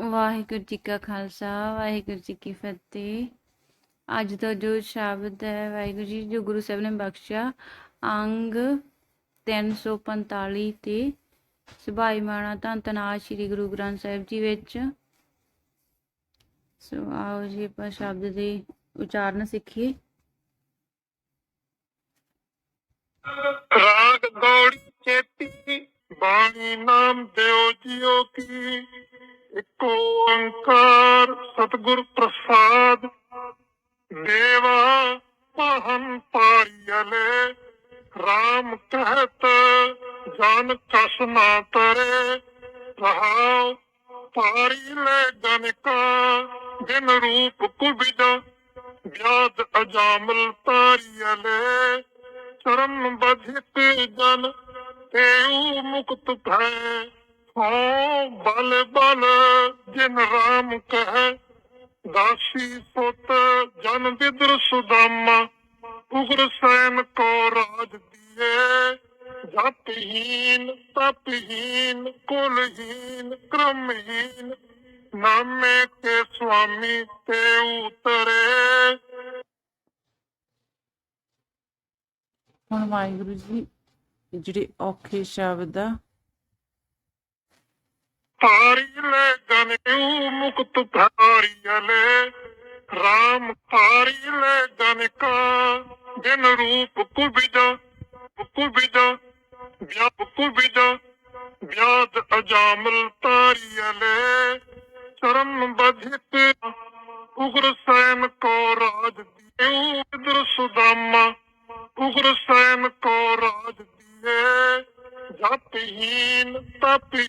ਵਾਹਿਗੁਰੂ ਜੀ ਕਾ ਖਾਲਸਾ, ਵਾਹਿਗੁਰੂ ਜੀ ਕੀ ਫਤਿਹ। ਅੱਜ ਦਾ ਜੋ ਸ਼ਬਦ ਹੈ, ਵਾਹਿਗੁਰੂ ਜੀ, ਜੋ ਗੁਰੂ ਸਾਹਿਬ ਨੇ ਬਖਸ਼ਿਆ, ਅੰਗ 345 ਤੇ ਸੁਭਾਈ ਮਾਣਾ ਧੰਨ ਧੰਨ ਸ੍ਰੀ ਗੁਰੂ ਗ੍ਰੰਥ ਸਾਹਿਬ ਜੀ ਵਿੱਚ। ਸੋ ਆਓ ਜੀ ਆਪਾਂ ਸ਼ਬਦ ਦੇ ਉਚਾਰਨ ਸਿੱਖੀਏ। ਰਾਗ ਦੌੜੀ ਚੇਤੀ ਬਾਣੀ ਨਾਮ ਦਿਓ ਜਿਉ ਕੀ। ਓੰਕਾਰ ਸਤਿਗੁਰ ਪ੍ਰਸਾਦ। ਦੇਵਾ ਮਹੰ ਪਾਰੀਅਲੇ RAM ਕਹਿਤ ਜਨ ਕਸ ਨਾ ਤਰੇ। ਰਹਾਉ ਪਾਰੀ ਲੈ ਗਨਕਾ ਦਿਨ ਰੂਪ ਕੁਬਿਦ, ਵਿਆਦ ਅਜਾਮਲ ਤਾਰੀਅਲੇ ਚਰਨ ਬਧਿਤ ਜਨ ਤੇਉ ਮੁਕਤ ਭੈ। ਹੋ ਬਲ ਬਲ, ਜਿਨ ਰਾਮ ਕਹੈ, ਦਾਸੀ ਸੁਤ, ਜਨ ਵਿਦਰ ਸੁਦਾਮਾ, ਉਗਰ ਸੈਨ ਕੋ ਰਾਜ ਦੀਏ। ਜਪਹੀਨ ਤਪਹੀਨ ਕੁਲਹੀਨ ਕਰਮਹੀਨ ਨਾਮੇ ਕੇ ਸੁਆਮੀ ਤੇ ਉਤਰੇ। ਹੁਣ ਵਾਹਿਗੁਰੂ ਜੀ, ਜਿਹੜੇ ਔਖੇ ਸ਼ਬਦ ਆ ਤਾਰੀ ਲੈ ਗਨਿਉ ਮੁਕਤ ਭਾਰੀਅਲੇ RAM ਤਾਰੀ ਲੈ ਗਨਕਾ ਦਿਨ ਰੂਪ ਕੁਬਿਦ ਕੁਬਿਦ ਵਿਆਪ ਕੁਬਿਦ ਵਿਆਦ ਅਜਾਮਲ ਤਾਰੀਅਲੇ ਚਰਨ ਬਧਿਤ ਉਗਰ ਸੈਨ ਕੋ ਰਾਜ ਦਿਉ ਇਦਰ ਸੁਦਾਮਾ, ਉਗਰ ਸੈਨ ਕੋ ਰਾਜ ਦੀਏ। ਜਪਹੀਨ ਤਪੀ